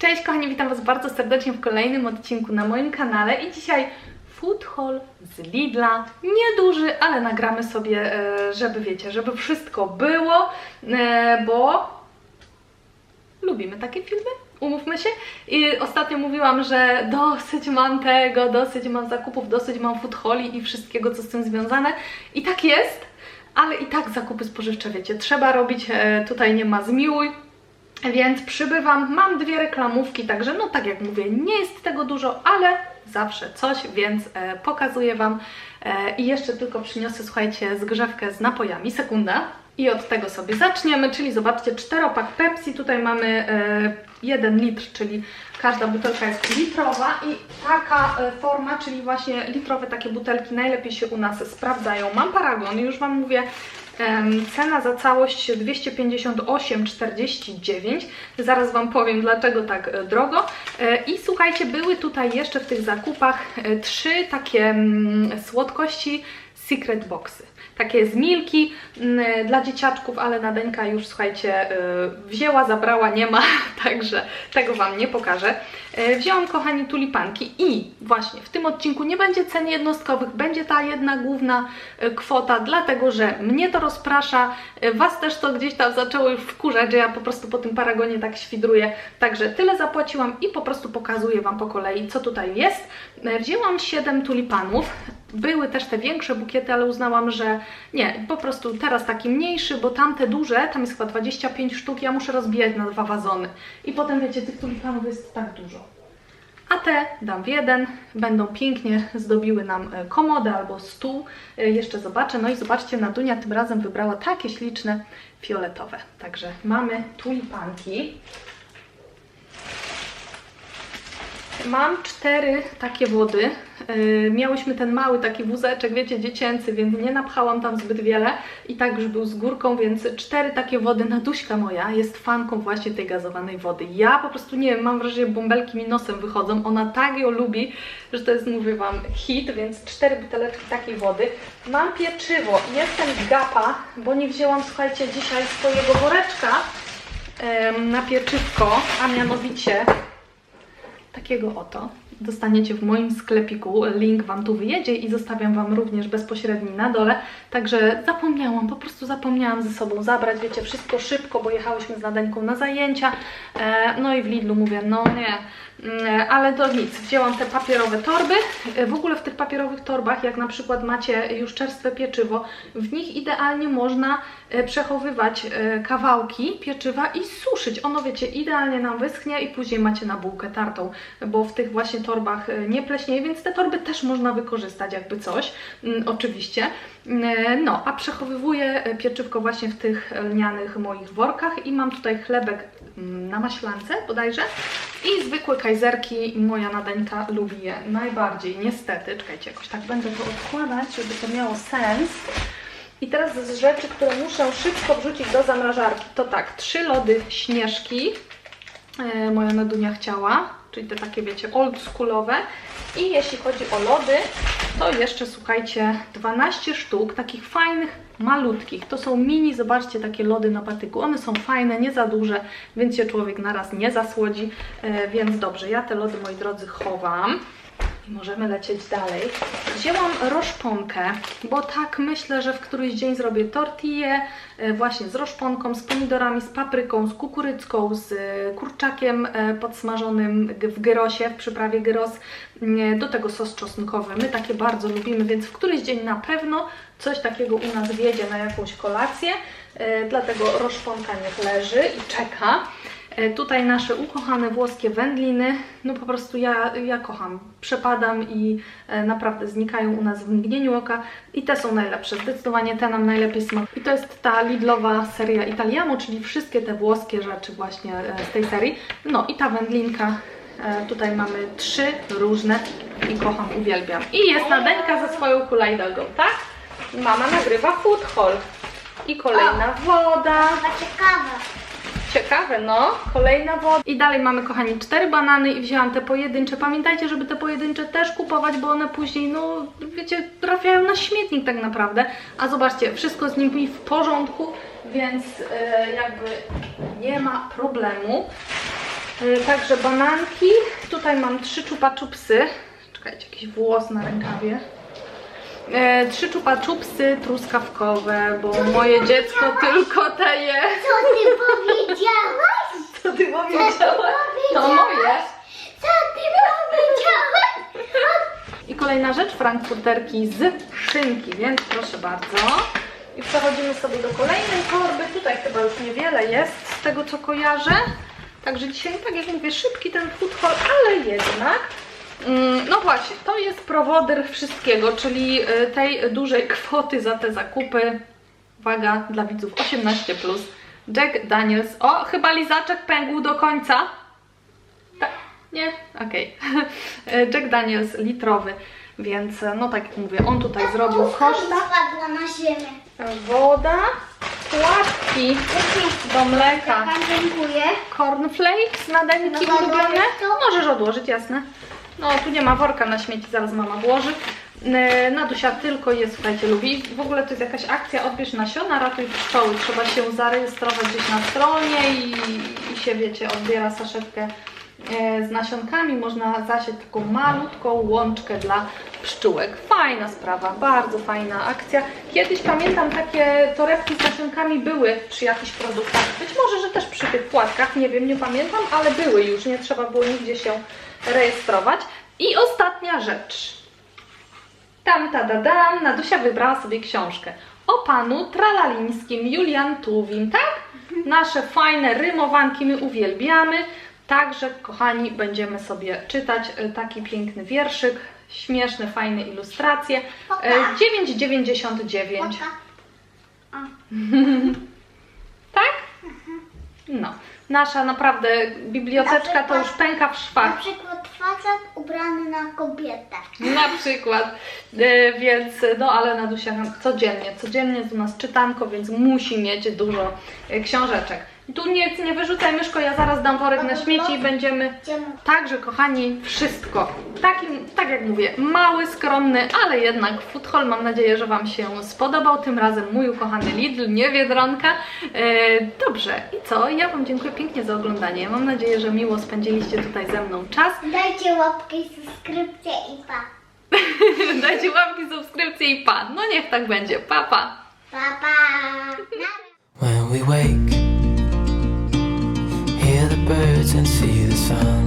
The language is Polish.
Cześć kochani, witam Was bardzo serdecznie w kolejnym odcinku na moim kanale i dzisiaj food haul z Lidla. Nieduży, ale nagramy sobie, e, żeby wiecie, żeby wszystko było, e, bo lubimy takie filmy, umówmy się. I ostatnio mówiłam, że dosyć mam tego, dosyć mam zakupów, dosyć mam food holi i wszystkiego, co z tym związane. I tak jest, ale i tak zakupy spożywcze, wiecie, trzeba robić, e, tutaj nie ma zmiłuj. Więc przybywam, mam dwie reklamówki, także no tak jak mówię, nie jest tego dużo, ale zawsze coś, więc e, pokazuję Wam. E, I jeszcze tylko przyniosę, słuchajcie, zgrzewkę z napojami, sekunda. I od tego sobie zaczniemy, czyli zobaczcie, czteropak Pepsi, tutaj mamy e, 1 litr, czyli każda butelka jest litrowa i taka e, forma, czyli właśnie litrowe takie butelki najlepiej się u nas sprawdzają. Mam paragon, już Wam mówię, Cena za całość 258,49. Zaraz Wam powiem, dlaczego tak e, drogo. E, I słuchajcie, były tutaj jeszcze w tych zakupach e, trzy takie mm, słodkości Secret Boxy. Takie z Milki mm, dla dzieciaczków, ale Nadeńka już, słuchajcie, y, wzięła, zabrała, nie ma, także tego Wam nie pokażę. Y, Wzięłam, kochani, tulipanki i właśnie w tym odcinku nie będzie cen jednostkowych, będzie ta jedna główna y, kwota, dlatego że mnie to rozprasza, Was też to gdzieś tam zaczęło już wkurzać, że ja po prostu po tym paragonie tak świdruję. Także tyle zapłaciłam i po prostu pokazuję Wam po kolei, co tutaj jest. Wzięłam 7 tulipanów, były też te większe bukiety, ale uznałam, że nie, po prostu teraz taki mniejszy, bo tamte duże, tam jest chyba 25 sztuk, ja muszę rozbijać na dwa wazony. I potem wiecie, tych tulipanów jest tak dużo. A te dam w jeden, będą pięknie zdobiły nam e, komodę albo stół. E, Jeszcze zobaczę. No i zobaczcie, Nadunia tym razem wybrała takie śliczne fioletowe. Także mamy tulipanki. Mam cztery takie wody. Yy, miałyśmy ten mały taki wózeczek, wiecie, dziecięcy, więc nie napchałam tam zbyt wiele. I tak już był z górką, więc cztery takie wody. Naduśka moja jest fanką właśnie tej gazowanej wody. Ja po prostu nie wiem, mam wrażenie, że bąbelki mi nosem wychodzą. Ona tak ją lubi, że to jest, mówię Wam, hit, więc cztery buteleczki takiej wody. Mam pieczywo. Jestem gapa, bo nie wzięłam, słuchajcie, dzisiaj swojego woreczka em, na pieczywko, a mianowicie takiego oto. Dostaniecie w moim sklepiku, link Wam tu wyjedzie i zostawiam Wam również bezpośredni na dole. Także zapomniałam, po prostu zapomniałam ze sobą zabrać, wiecie, wszystko szybko, bo jechałyśmy z Nadeńką na zajęcia. E, no i w Lidlu mówię, no nie, Mm, ale to nic, wzięłam te papierowe torby. E, W ogóle w tych papierowych torbach, jak na przykład macie już czerstwe pieczywo, w nich idealnie można przechowywać e, kawałki pieczywa i suszyć. Ono, wiecie, idealnie nam wyschnie i później macie na bułkę tartą, bo w tych właśnie torbach e, nie pleśnieje, więc te torby też można wykorzystać jakby coś, mm, oczywiście. Mm, No, a przechowywuję e, pieczywko właśnie w tych lnianych moich workach i mam tutaj chlebek mm, na maślance bodajże i zwykłe kajzerki. Moja Nadeńka lubi je najbardziej, niestety. Czekajcie, jakoś tak będę to odkładać, żeby to miało sens. I teraz z rzeczy, które muszę szybko wrzucić do zamrażarki, to tak, trzy lody śnieżki. E, moja Nadunia chciała, czyli te takie, wiecie, oldschoolowe. I jeśli chodzi o lody, to jeszcze słuchajcie, 12 sztuk takich fajnych, malutkich. To są mini, zobaczcie, takie lody na patyku. One są fajne, nie za duże, więc się człowiek naraz nie zasłodzi. E, więc dobrze, ja te lody, moi drodzy, chowam. Możemy lecieć dalej. Wzięłam roszponkę, bo tak myślę, że w któryś dzień zrobię tortillę e, właśnie z roszponką, z pomidorami, z papryką, z kukurycką, z e, kurczakiem e, podsmażonym w gyrosie, w przyprawie gyros. Do tego sos czosnkowy. My takie bardzo lubimy, więc w któryś dzień na pewno coś takiego u nas wiedzie na jakąś kolację. Dlatego roszponka niech leży i czeka. E, Tutaj nasze ukochane włoskie wędliny, no po prostu ja, ja kocham, przepadam i e, naprawdę znikają u nas w mgnieniu oka i te są najlepsze, zdecydowanie te nam najlepiej smakują. I to jest ta Lidlowa seria Italiamo, czyli wszystkie te włoskie rzeczy właśnie e, z tej serii. No i ta wędlinka, tutaj mamy trzy różne i kocham, uwielbiam. I jest Nadeńka ze swoją hulajdogą, tak? Mama nagrywa food haul. I kolejna woda. Chyba ciekawe. Ciekawe, no. Kolejna woda. I dalej mamy, kochani, cztery banany i wzięłam te pojedyncze. Pamiętajcie, żeby te pojedyncze też kupować, bo one później, no, wiecie, trafiają na śmietnik tak naprawdę. A zobaczcie, wszystko z nimi w porządku, więc e, jakby nie ma problemu. Y, Także bananki. Tutaj mam trzy czupa. Czekajcie, jakiś włos na rękawie. E, trzy czupa czupsy truskawkowe, bo moje dziecko tylko te je. Co ty powiedziałaś? Co ty powiedziałaś? To moje. Co ty powiedziałaś? I kolejna rzecz, frankfurterki z szynki, więc proszę bardzo. I przechodzimy sobie do kolejnej torby. Tutaj chyba już niewiele jest z tego, co kojarzę. Także dzisiaj, tak jak mówię, szybki ten food haul, ale jednak. Mm, No właśnie, to jest prowodyr wszystkiego, czyli y, tej dużej kwoty za te zakupy. Uwaga, dla widzów 18+. Plus. Jack Daniels. O, chyba lizaczek pękł do końca. Tak, nie? Okej. Jack Daniels litrowy, więc no tak jak mówię, on tutaj zrobił koszta. Spadła na ziemię. Woda, płatki do mleka, dziękuję. cornflakes na denki No, ulubione. Możesz odłożyć, jasne. No tu nie ma worka na śmieci, zaraz mama włoży. Yy, Nadusia tylko je, słuchajcie, lubi. W ogóle to jest jakaś akcja, odbierz nasiona, ratuj pszczoły. Trzeba się zarejestrować gdzieś na stronie i, i się, wiecie, odbiera saszetkę e, z nasionkami. Można zasieć taką malutką łączkę dla pszczółek. Fajna sprawa, bardzo fajna akcja. Kiedyś pamiętam takie torebki z nasionkami były przy jakichś produktach. Być może, że też przy tych płatkach, nie wiem, nie pamiętam, ale były już, nie trzeba było nigdzie się rejestrować. I ostatnia rzecz. Tam, ta, da, dam, Nadusia wybrała sobie książkę o panu tralalińskim Julian Tuwim, tak? Nasze fajne rymowanki my uwielbiamy. Także, kochani, będziemy sobie czytać e, taki piękny wierszyk, śmieszne, fajne ilustracje. E, 9,99. Papa. Tak? No. Nasza naprawdę biblioteczka to już pęka w Na szwach. przykład facet ubrany na kobietę. Na przykład, E, więc no ale Nadusia codziennie, codziennie jest u nas czytanko, więc musi mieć dużo e, książeczek. Tu nic nie wyrzucaj myszko, ja zaraz dam worek na śmieci i będziemy? Także kochani, wszystko. Takim, tak jak mówię, mały, skromny, ale jednak food haul. Mam nadzieję, że Wam się spodobał. Tym razem mój ukochany Lidl, nie Biedronka. E, dobrze, i co? Ja Wam dziękuję pięknie za oglądanie. Mam nadzieję, że miło spędziliście tutaj ze mną czas. Dajcie łapkę i subskrypcję i pa. Dajcie łapki, subskrypcję i pa. No niech tak będzie. Pa, pa. Pa, pa. When we wake, birds and see the sun.